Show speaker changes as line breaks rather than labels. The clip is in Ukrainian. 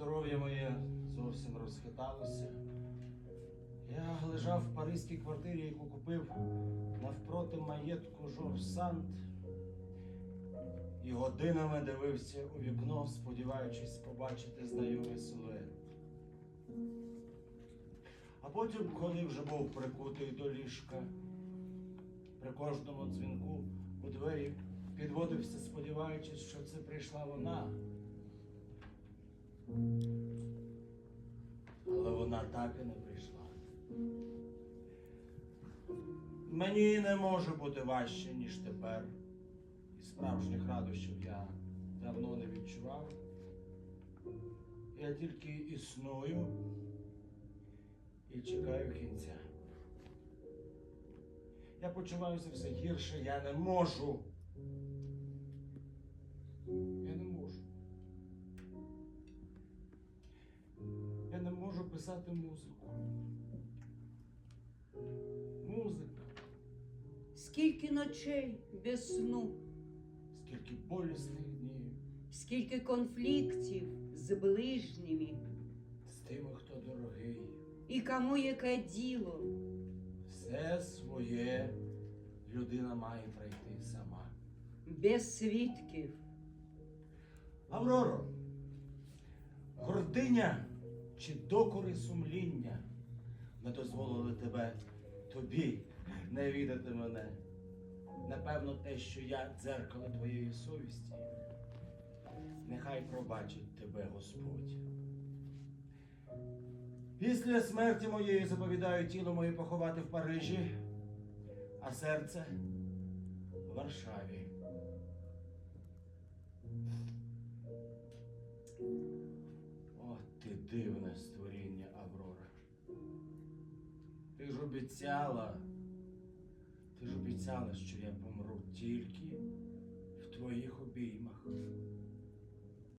здоров'я моє зовсім розхиталося. Я лежав в паризькій квартирі, яку купив навпроти маєтку Жорж Санд, і годинами дивився у вікно, сподіваючись побачити знайомий силует. А потім, коли вже був прикутий до ліжка, при кожному дзвінку у двері підводився, сподіваючись, що це прийшла вона. Але вона так і не прийшла. Мені не може бути важче, ніж тепер. І справжніх радощів я давно не відчував. Я тільки існую і чекаю кінця. Я почуваюся все гірше, я не можу. Писати музику. Музика,
Скільки ночей без сну,
скільки болісних днів
скільки конфліктів з ближніми,
з тими, хто дорогий.
і кому яке діло,
Все своє людина має пройти сама.
без свідків.
Авроро, гординя чи докори сумління не дозволили тебе тобі не відати мене. Напевно, те, що я дзеркало твоєї совісті. Нехай пробачить тебе Господь. Після смерті моєї заповідаю тіло моє поховати в Парижі, а серце в Варшаві. Дивне створіння, Аврора. Ти ж обіцяла, ти ж обіцяла, що я помру тільки в твоїх обіймах.